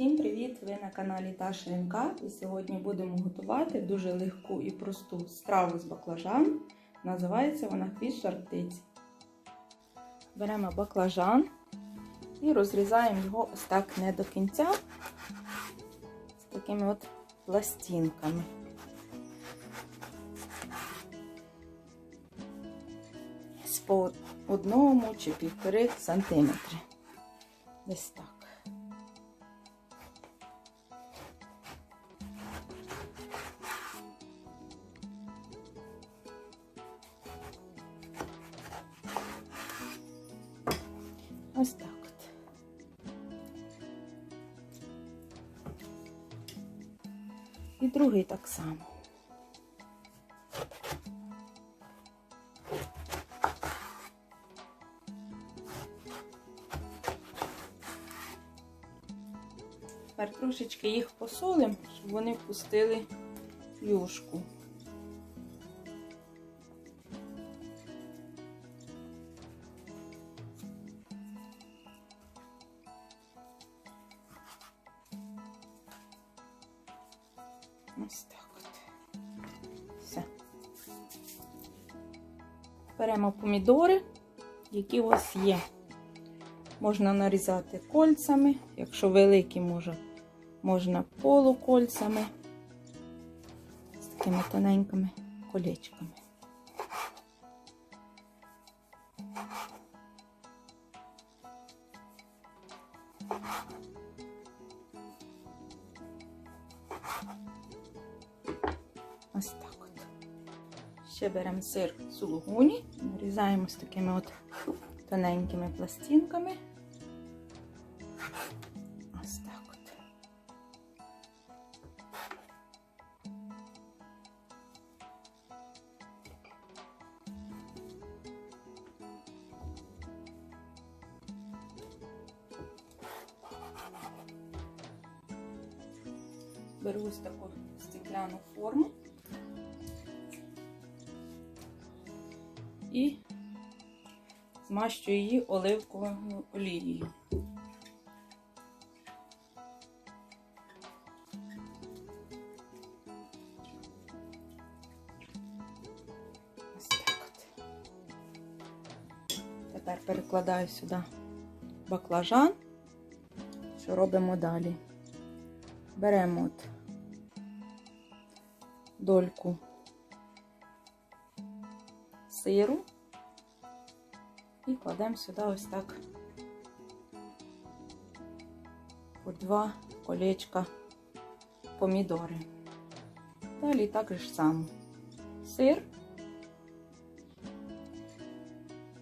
Всім привіт! Ви на каналі Таша НК і сьогодні будемо готувати дуже легку і просту страву з баклажан. Називається вона хвіст жар-птиці. Беремо баклажан і розрізаємо його ось так не до кінця з такими от пластинками. По одному чи півтори сантиметри. Десь так. Ось так от. І другий так само. Тепер трошечки їх посолимо, щоб вони впустили юшку. Ось так от. Все. Беремо помідори, які у вас є. Можна нарізати кольцями, якщо великі, може, можна полукольцями, з такими тоненькими колечками. Ось так от. Ще беремо сир сулугуні, нарізаємо з такими от тоненькими пластинками. Ось так от. Беру ось таку стекляну форму і змащую її оливковою олією. Тепер перекладаю сюди баклажан. Що робимо далі? Беремо от дольку сиру і кладемо сюди ось так по два колечка помідори. Далі так ж само сир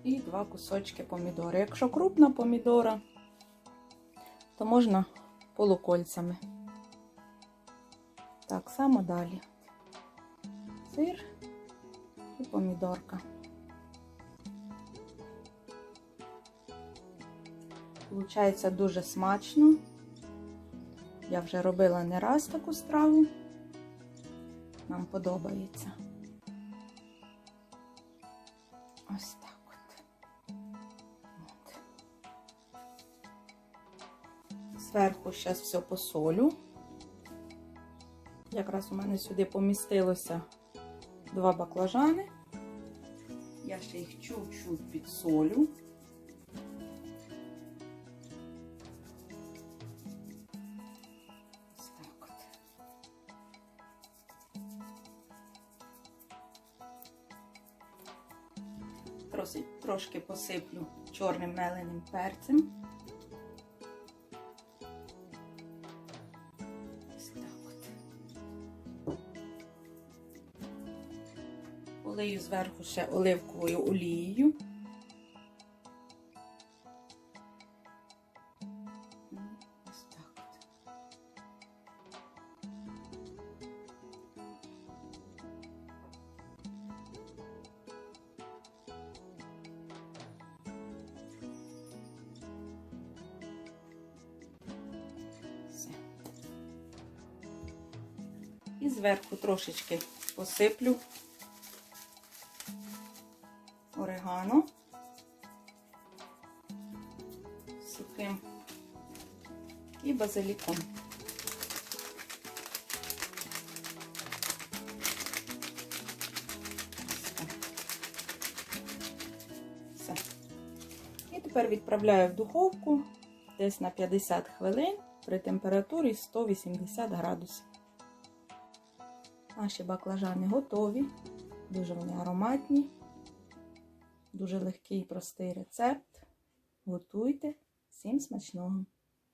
і два кусочки помідори. Якщо крупна помідора, то можна полукольцями. Так само далі. Сир і помідорка. Получається дуже смачно. Я вже робила не раз таку страву. Нам подобається. Ось так от. от. Зверху зараз все посолю. Якраз у мене сюди помістилося два баклажани. Я ще їх чуть-чуть підсолю. Трошки посиплю чорним меленим перцем. Полию зверху ще оливковою олією. І зверху трошечки посиплю орегано сухим і базиліком. Все. І тепер відправляю в духовку десь на 50 хвилин при температурі 180 градусів. Наші баклажани готові, дуже вони ароматні, дуже легкий і простий рецепт. Готуйте, всім смачного!